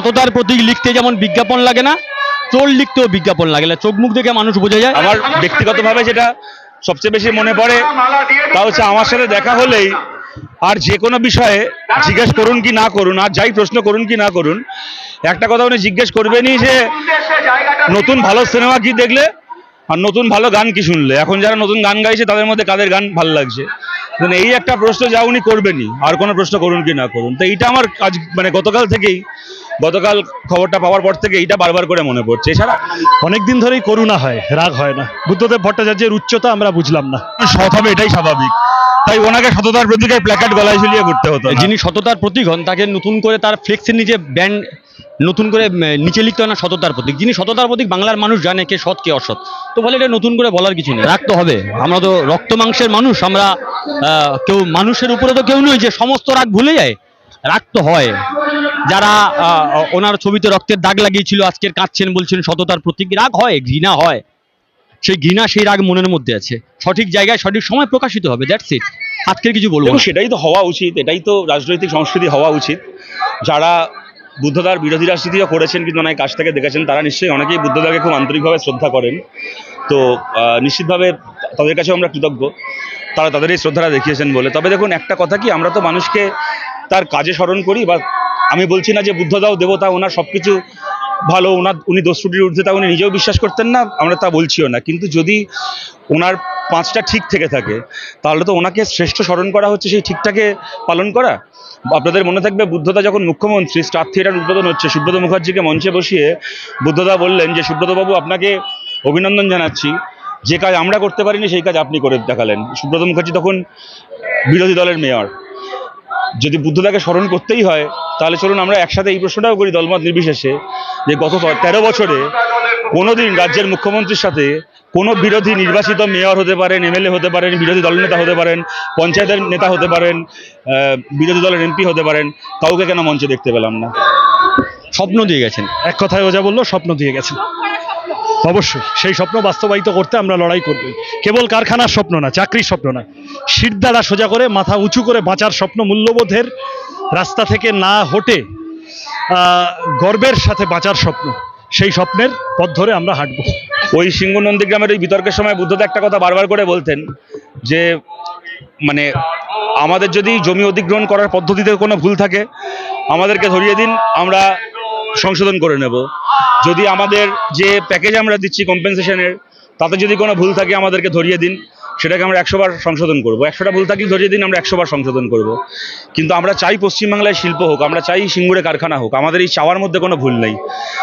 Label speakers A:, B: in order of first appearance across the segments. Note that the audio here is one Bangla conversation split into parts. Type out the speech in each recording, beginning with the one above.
A: সততার প্রতীক লিখতে যেমন বিজ্ঞাপন লাগে না, চোর লিখতেও বিজ্ঞাপন লাগে না। চোখ মুখ দেখে মানুষ বোঝা যায়।
B: আমার ব্যক্তিগতভাবে যেটা সবচেয়ে বেশি মনে পড়ে, তা হচ্ছে আমার সাথে দেখা হলেই আর যে কোনো বিষয়ে জিজ্ঞেস করুন কি না করুন, আর যাই প্রশ্ন করুন কি না করুন, একটা কথা উনি জিজ্ঞেস করবেনই যে, নতুন ভালো সিনেমা কি দেখলে? আর নতুন ভালো গান কি শুনলে? এখন যারা নতুন গান গাইছে তাদের মধ্যে কাদের গান ভালো লাগছে? মানে এই একটা প্রশ্ন যা উনি করবেনই আর কোনো প্রশ্ন করুন কি না করুন। তো এইটা আমার আজ মানে গতকাল থেকেই গতকাল খবরটা পাওয়ার পর থেকে এইটা বারবার করে মনে পড়ছে। এছাড়া
C: অনেক দিন ধরেই করুণা হয় রাগ হয় না। বুদ্ধদেব ভট্টাচার্যের উচ্চতা আমরা বুঝলাম না।
B: সৎ হবে এটাই স্বাভাবিক। তাই ওনাকে সততার প্রতীকের প্ল্যাকার্ড গলায় ঝুলিয়ে করতে হতো।
A: যিনি সততার প্রতীক হন তাকে নতুন করে তার ফ্লেক্সের নিচে ব্যান্ড নতুন করে নিচে লিখতে হয় না সততার প্রতীক। যিনি সততার প্রতীক বাংলার মানুষ জানে কে সৎ কে অসৎ। তো বলে এটা নতুন করে বলার কিছু নেই। রাখতে হবে। আমরা তো রক্ত মাংসের মানুষ আমরা কেউ মানুষের উপরে তো কেউ নই যে সমস্ত রাগ ভুলে যায়। রাগ তো হয়। যারা ওনার ছবিতে রক্তের দাগ লাগিয়েছিল আজকের কাঁদছেন বলছেন সততার প্রতীক রাগ হয় ঘৃণা হয়। সেই ঘৃণা সেই রাগ মনের মধ্যে আছে। সঠিক জায়গায় সঠিক সময় প্রকাশিত হবে দ্যাটস ইট আজকের কিছু বলব
B: সেটাই তো হওয়া উচিত এটাই তো রাজনৈতিক সংস্কৃতি হওয়া উচিত। যারা বুদ্ধদার বিরোধী রাজনীতিও করেছেন, কিন্তু অনেক কাছ থেকে দেখেছেন তারা নিশ্চয়ই। অনেকেই বুদ্ধদাকে খুব আন্তরিকভাবে শ্রদ্ধা করেন। তো নিশ্চিতভাবে তাদের কাছেও আমরা কৃতজ্ঞ। তারা তাদের এই শ্রদ্ধাটা দেখিয়েছেন বলে। তবে দেখুন, একটা কথা কি, আমরা তো মানুষকে তার কাজে স্মরণ করি, বা আমি বলছি না যে বুদ্ধদাও দেবতা, ওনার সব কিছু ভালো ওনার উনি দোষ ত্রুটির ঊর্ধ্বে, তা উনি নিজেও বিশ্বাস করতেন না, আমরা তা বলছিও না। কিন্তু যদি ওনার পাঁচটা ঠিক থেকে থাকে, তাহলে তো ওনাকে শ্রেষ্ঠ স্মরণ করা হচ্ছে সেই ঠিকটাকে পালন করা। আপনাদের মনে থাকবে, বুদ্ধদা যখন মুখ্যমন্ত্রী, স্টার থিয়েটার উদ্বোধন হচ্ছে, সুব্রত মুখার্জিকে মঞ্চে বসিয়ে বুদ্ধদা বললেন যে, সুব্রতবাবু, আপনাকে অভিনন্দন জানাচ্ছি। যে কাজ আমরা করতে পারিনি, সেই কাজ আপনি করে দেখালেন। সুব্রত মুখার্জি তখন বিরোধী দলের মেয়র। যদি বুদ্ধদাকে স্মরণ করতেই হয় তাহলে চলুন আমরা একসাথে এই প্রশ্নটাও করি দলমত নির্বিশেষে যে গত তেরো বছরে কোনোদিন রাজ্যের মুখ্যমন্ত্রীর সাথে কোনো বিরোধী নির্বাচিত মেয়র হতে পারেন এমএলএ হতে পারেন বিরোধী দলের নেতা হতে পারেন পঞ্চায়েতের নেতা হতে পারেন বিরোধী দলের এমপি হতে পারেন কাউকে কেন মঞ্চে দেখতে পেলাম না?
A: স্বপ্ন দিয়ে গেছেন।
C: এক কথায় ওজা বলল স্বপ্ন দিয়ে গেছেন। অবশ্যই, সেই স্বপ্ন বাস্তবায়িত করতে আমরা লড়াই করব। কেবল কারখানার স্বপ্ন না, চাকরির স্বপ্ন না। শিরদাঁড়া সোজা করে, মাথা উঁচু করে বাঁচার স্বপ্ন মূল্যবোধের রাস্তা থেকে না হটে গর্বের সাথে বাঁচার স্বপ্ন, সেই স্বপ্নের পথ ধরে আমরা হাঁটবো।
B: ওই সিংহ নন্দীগ্রামের ওই বিতর্কের সময় বুদ্ধদা একটা কথা বারবার করে বলতেন যে মানে আমাদের যদি জমি অধিগ্রহণ করার পদ্ধতিতে কোনো ভুল থাকে, আমাদেরকে ধরিয়ে দিন, আমরা সংশোধন করে নেব। যদি আমাদের যে প্যাকেজ আমরা দিচ্ছি কম্পেনসেশনের তাতে যদি কোনো ভুল থাকে আমাদেরকে ধরিয়ে দিন। সেটাকে আমরা একশো বার সংশোধন করব। একশোটা ভুল থাকলে ধরিয়ে দিন, আমরা একশো বার সংশোধন করব। কিন্তু আমরা চাই পশ্চিমবাংলায় শিল্প হোক, আমরা চাই সিঙ্গুরে কারখানা হোক, আমাদের এই চাওয়ার মধ্যে কোনো ভুল নেই।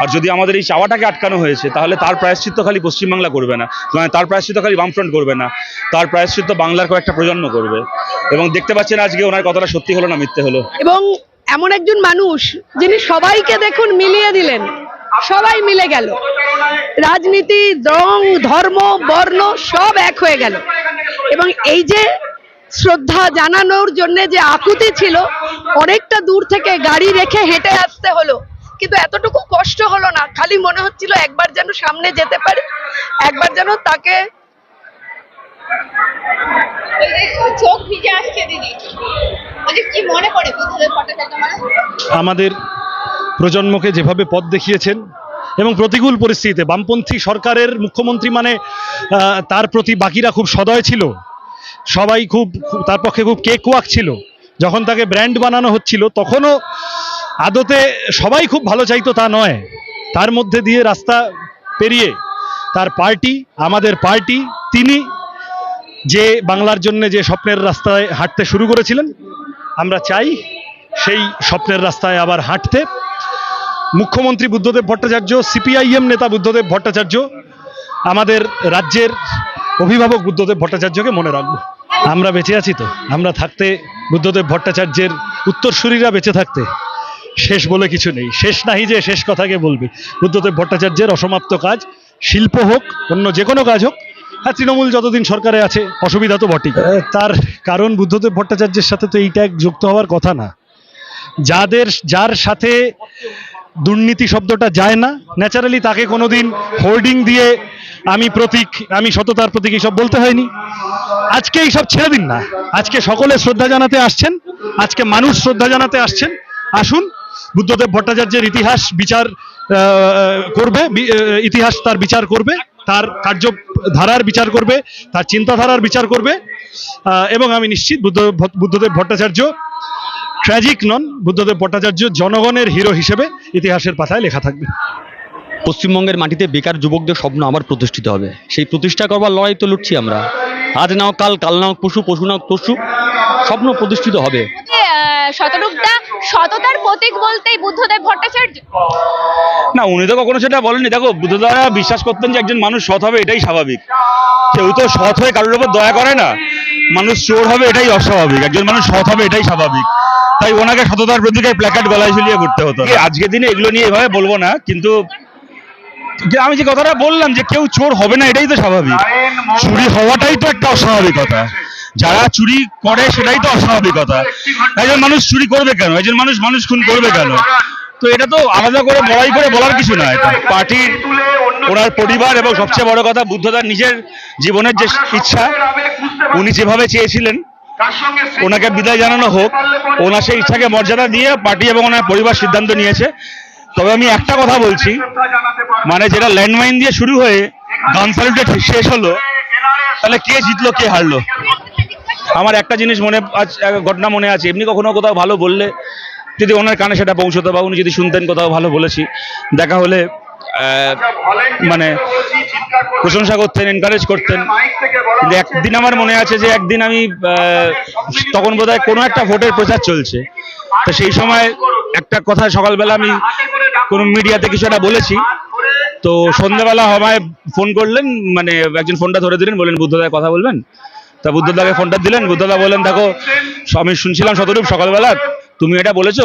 B: আর যদি আমাদের এই চাওয়াটাকে আটকানো হয়েছে, তাহলে তার প্রায়শ্চিত্ত খালি পশ্চিমবাংলা করবে না মানে তার প্রায়শ্চিত্ত খালি বামফ্রন্ট করবে না, তার প্রায়শ্চিত্ত বাংলার কয়েকটা প্রজন্ম করবে। এবং দেখতে পাচ্ছেন আজকে ওনার কথাটা সত্যি হলো না মিথ্যে হলো।
D: এবং এমন একজন মানুষ, যিনি সবাইকে দেখুন মিলিয়ে দিলেন। সবাই মিলে গেল। রাজনীতি রং ধর্ম বর্ণ সব এক হয়ে গেল। এবং এই যে শ্রদ্ধা জানানোর জন্য যে আকুতি ছিল অনেকটা দূর থেকে গাড়ি রেখে হেঁটে আসতে হলো। কিন্তু এতটুকু কষ্ট হলো না খালি মনে হচ্ছিল একবার যেন সামনে যেতে পারি একবার যেন তাকে
E: চোখ ভিজে আসছে দিদি। কি মনে পড়ে মানে
C: আমাদের প্রজন্মকে যেভাবে পথ দেখিয়েছেন এবং প্রতিকূল পরিস্থিতিতে বামপন্থী সরকারের মুখ্যমন্ত্রী মানে তার প্রতি বাকিরা খুব সদয় ছিল। সবাই খুব তার পক্ষে খুব কেক ওয়াক ছিল। যখন তাকে ব্র্যান্ড বানানো হচ্ছিল, তখনও আদতে সবাই খুব ভালো চাইতো তা নয়। তার মধ্যে দিয়ে রাস্তা পেরিয়ে তার পার্টি, আমাদের পার্টি, তিনি যে বাংলার জন্য যে স্বপ্নের রাস্তায় হাঁটতে শুরু করেছিলেন, আমরা চাই সেই স্বপ্নের রাস্তায় আবার হাঁটতে। মুখ্যমন্ত্রী বুদ্ধদেব ভট্টাচার্য, সিপিআইএম নেতা বুদ্ধদেব ভট্টাচার্য, আমাদের রাজ্যের অভিভাবক বুদ্ধদেব ভট্টাচার্যকে মনে রাখব। আমরা বেঁচে আছি তো। আমরা থাকতে বুদ্ধদেব ভট্টাচার্যের উত্তরসূরিরা বেঁচে থাকতে শেষ বলে কিছু নেই। শেষ নাহি যে শেষ কথাকে বলবে। বুদ্ধদেব ভট্টাচার্যের অসমাপ্ত কাজ শিল্প হোক, অন্য যে কোনো কাজ হোক হ্যাঁ তৃণমূল যতদিন সরকারে আছে, অসুবিধা তো বটেই। তার কারণ বুদ্ধদেব ভট্টাচার্যের সাথে তো এইটা যুক্ত হওয়ার কথা না। যাদের, যার সাথে দুর্নীতি শব্দটা যায় না। ন্যাচারালি তাকে কোনোদিন হোর্ডিং দিয়ে আমি প্রতীক, আমি সততার প্রতীক এইসব বলতে হয়নি। আজকে এইসব ছেড়ে দিন না। আজকে সকলে শ্রদ্ধা জানাতে আসছেন। আজকে মানুষ শ্রদ্ধা জানাতে আসছেন। আসুন, বুদ্ধদেব ভট্টাচার্যের ইতিহাস বিচার করবে ইতিহাস তার বিচার করবে, তার কার্যধারার বিচার করবে, তার চিন্তাধারার বিচার করবে। এবং আমি নিশ্চিত বুদ্ধ বুদ্ধদেব ভট্টাচার্য ট্র্যাজিক নন বুদ্ধদেব ভট্টাচার্য জনগণের হিরো হিসেবে ইতিহাসের পাতায় লেখা থাকবে।
A: পশ্চিমবঙ্গের মাটিতে বেকার যুবকদের স্বপ্ন আবার প্রতিষ্ঠিত হবে। সেই প্রতিষ্ঠা করবার লড়াই তো লড়ছি আমরা। আজ নাও কাল কাল নাও পশু পশু নাও পশু স্বপ্ন প্রতিষ্ঠিত হবে।
E: শতরূপদা সততার প্রতীক বলতেই বুদ্ধদেব ভট্টাচার্য।
B: না উনি তো কখনো সেটা বলেননি। দেখো বুদ্ধদারা বিশ্বাস করতেন যে একজন মানুষ সৎ হবে এটাই স্বাভাবিক। কেউ তো সৎ হয়ে কারোর উপর দয়া করে না। মানুষ চোর হবে এটাই অস্বাভাবিক। একজন মানুষ সৎ হবে এটাই স্বাভাবিক। তাই ওনাকে সততার প্রতীকের প্ল্যাকার্ড গলায় ঝুলিয়ে ঘুরতে হতো এই আজকের দিনে এগুলো নিয়ে এভাবে বলব না কিন্তু যে আমি যে কথাটা বললাম যে কেউ চোর হবে না এটাই তো স্বাভাবিক। চুরি হওয়াটাই তো একটা অস্বাভাবিকতা। যারা চুরি করে সেটাই তো অস্বাভাবিকতা। একজন মানুষ চুরি করবে কেন? একজন মানুষ মানুষ খুন করবে কেন? তো এটা তো আলাদা করে বড়াই করে বলার কিছু না। এটা পার্টির ওনার পরিবার এবং সবচেয়ে বড় কথা বুদ্ধদার নিজের জীবনের যে ইচ্ছা উনি যেভাবে চেয়েছিলেন ওনাকে বিদায় জানানো হোক। ওনার সেই ইচ্ছাকে মর্যাদা দিয়ে পার্টি এবং ওনার পরিবার সিদ্ধান্ত নিয়েছে। তবে আমি একটা কথা বলছি মানে যেটা ল্যান্ডমাইন দিয়ে শুরু হয়ে গান স্যালুটে শেষ হলো তাহলে কে জিতলো কে হারলো? আমার একটা জিনিস মনে ঘটনা মনে আছে। এমনি কখনো কোথাও ভালো বললে যদি ওনার কানে সেটা পৌঁছতো বা উনি যদি শুনতেন কোথাও ভালো বলেছি। দেখা হলে আহ, মানে প্রশংসা করতেন এনকারেজ করতেন। কিন্তু একদিন আমার মনে আছে যে একদিন আমি তখন বোধহয় কোনো একটা ভোটের প্রচার চলছে। তো সেই সময় একটা কথা সকালবেলা আমি কোনো মিডিয়াতে কিছু একটা বলেছি। তো সন্ধ্যাবেলা আমায় ফোন করলেন মানে একজন ফোনটা ধরে দিলেন, বললেন বুদ্ধদায় কথা বলবেন? তা বুদ্ধদাকে ফোনটা দিলেন, বুদ্ধদা বললেন, দেখো, আমি শুনছিলাম শতরূপ সকালবেলা, তুমি এটা বলেছ।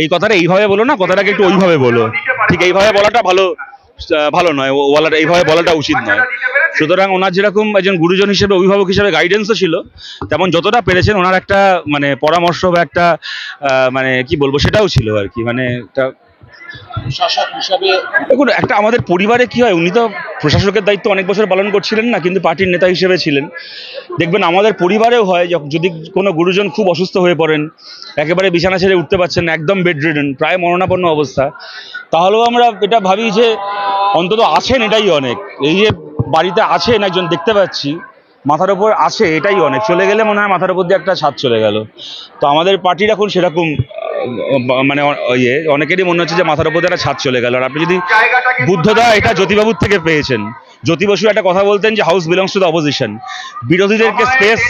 B: এই কথাটা এইভাবে বলো না, কথাটাকে একটু ওইভাবে বলো। ঠিক এইভাবে বলাটা ভালো। ভালো নয়। ওয়ালাটা এইভাবে বলাটা উচিত নয়। সুতরাং ওনার যেরকম একজন গুরুজন হিসেবে অভিভাবক হিসেবে গাইডেন্সও ছিল, তেমন যতটা পেরেছেন ওনার একটা মানে পরামর্শ বা একটা মানে কি বলব, সেটাও ছিল আর কি। মানে একটা দেখুন, একটা আমাদের পরিবারে কি হয়, উনি তো প্রশাসকের দায়িত্ব অনেক বছর পালন করছিলেন না, কিন্তু পার্টির নেতা হিসেবে ছিলেন। দেখবেন, আমাদের পরিবারেও হয় যদি কোনো গুরুজন খুব অসুস্থ হয়ে পড়েন, একেবারে বিছানা ছেড়ে উঠতে পারছেন একদম বেড রিডেন প্রায় মরণাপন্ন অবস্থা, তাহলেও আমরা এটা ভাবি যে অন্তত আছেন এটাই অনেক। এই যে বাড়িতে আছেন একজন, দেখতে পাচ্ছি, মাথার ওপর আছে এটাই অনেক। চলে গেলে মনে হয় মাথার উপর দিয়ে একটা ছাদ চলে গেল। তো আমাদের পার্টির এখন সেরকম মানে ইয়ে অনেকেরই মনে হচ্ছে যে মাথার উপর একটা ছাদ চলে গেল। আর আপনি যদি বুদ্ধদা এটা জ্যোতিবাবুর থেকে পেয়েছেন। জ্যোতি বসু একটা কথা বলতেন যে house belongs to the opposition বিরোধীদেরকে space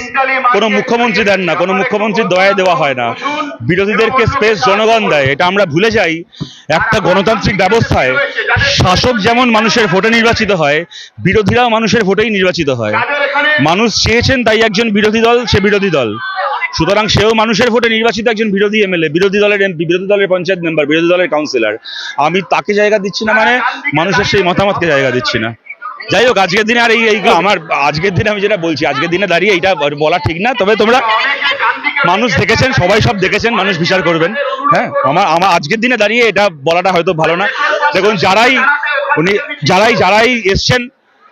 B: কোনো মুখ্যমন্ত্রী দেন না কোনো মুখ্যমন্ত্রীর দয়ায় দেওয়া হয় না। বিরোধীদেরকে স্পেস জনগণ দেয় এটা আমরা ভুলে যাই। একটা গণতান্ত্রিক ব্যবস্থায় শাসক যেমন মানুষের ভোটে নির্বাচিত হয় বিরোধীরাও মানুষের ভোটেই নির্বাচিত হয়। মানুষ চেয়েছেন তাই একজন বিরোধী দল সে বিরোধী দল। সুতরাং সেও মানুষের ভোটে নির্বাচিত একজন বিরোধী এমএলএ, বিরোধী দলের এমপি বিরোধী দলের পঞ্চায়েত মেম্বার, বিরোধী দলের কাউন্সিলর। আমি তাকে জায়গা দিচ্ছি না মানে মানুষের সেই মতামতকে জায়গা দিচ্ছি না। যাই হোক, আজকের দিনে আর এই আমার আজকের দিনে আমি যেটা বলছি, আজকের দিনে দাঁড়িয়ে এটা বলা ঠিক না, তবে তোমরা মানুষ দেখেছেন, সবাই সব দেখেছেন, মানুষ বিচার করবেন। হ্যাঁ আমার আমার আজকের দিনে দাঁড়িয়ে এটা বলাটা হয়তো ভালো না। দেখুন, যারাই উনি যারাই যারাই এসছেন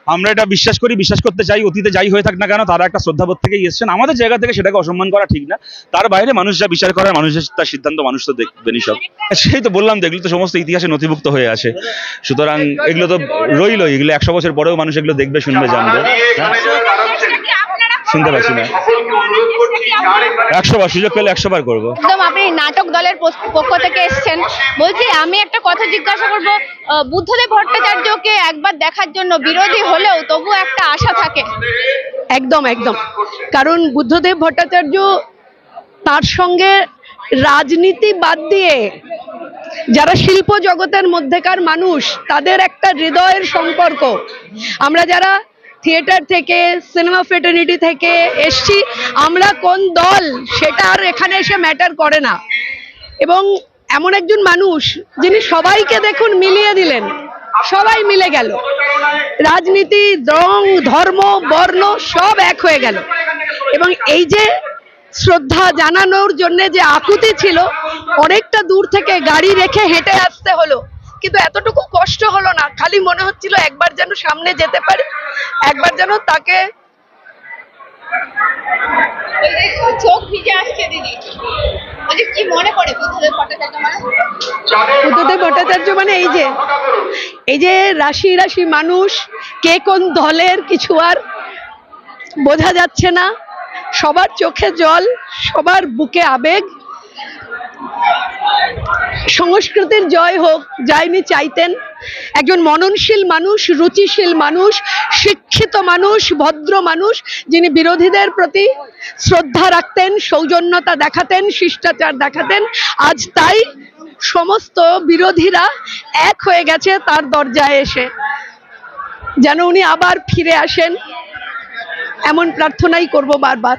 B: আমরা এটা বিশ্বাস করি, বিশ্বাস করতে চাই, অতীতে যাই হয়ে থাক না কেন, তারা একটা শ্রদ্ধাবোধ থেকেই এসছেন। আমাদের জায়গা থেকে সেটাকে অসম্মান করা ঠিক না। তার বাইরে মানুষ যা বিচার করে মানুষের তার সিদ্ধান্ত মানুষ তো দেখবেনি সব। সেই তো বললাম এগুলো তো সমস্ত ইতিহাসে নথিভুক্ত হয়ে আছে। সুতরাং এগুলো তো রইলই, এগুলো একশো বছর পরেও মানুষ এগুলো দেখবে, শুনবে, জানবে। শুনতে পাচ্ছি না। একশো বার সুযোগ পেলে একশো বার করব।
E: একদম আপনি নাটক দলের পক্ষ- থেকে এসেছেন। বলছি আমি একটা কথা জিজ্ঞাসা করব আহ, বুদ্ধদেব ভট্টাচার্যকে একবার দেখার জন্য বিরোধী হলেও তবু একটা আশা থাকে?
D: একদম একদম। কারণ বুদ্ধদেব ভট্টাচার্য তার সঙ্গে রাজনীতি বাদ দিয়ে যারা শিল্প জগতের মধ্যেকার মানুষ তাদের একটা হৃদয়ের সম্পর্ক। আমরা যারা থিয়েটার থেকে, সিনেমা ফেটার্নিটি থেকে এসছি। আমরা কোন দল, সেটা আর এখানে এসে ম্যাটার করে না। এবং এমন একজন মানুষ, যিনি সবাইকে দেখুন মিলিয়ে দিলেন। সবাই মিলে গেল। রাজনীতি, রং, ধর্ম, বর্ণ সব এক হয়ে গেল। এবং এই যে শ্রদ্ধা জানানোর জন্য যে আকুতি ছিল, অনেকটা দূর থেকে গাড়ি রেখে হেঁটে আসতে হলো। কিন্তু এতটুকু কষ্ট হলো না খালি মনে হচ্ছিল একবার যেন সামনে যেতে পারি একবার যেন তাকে
E: ওই চোখ ভিজে আসছে দিদি। কি মনে পড়ে বুদ্ধদেব ভট্টাচার্য মানে
D: বুদ্ধদেব ভট্টাচার্য মানে এই যে এই যে রাশি রাশি মানুষ কে কোন দলের কিছু আর বোঝা যাচ্ছে না। সবার চোখে জল সবার বুকে আবেগ। সংস্কৃতির জয় হোক যা যাইনি চাইতেন। একজন মননশীল মানুষ, রুচিশীল মানুষ, শিক্ষিত মানুষ, ভদ্র মানুষ, যিনি বিরোধীদের প্রতি শ্রদ্ধা রাখতেন, সৌজন্যতা দেখাতেন, শিষ্টাচার দেখাতেন, আজ তাই সমস্ত বিরোধীরা এক হয়ে গেছে তার দরজায় এসে। যেন উনি আবার ফিরে আসেন, এমন প্রার্থনাই করব বারবার।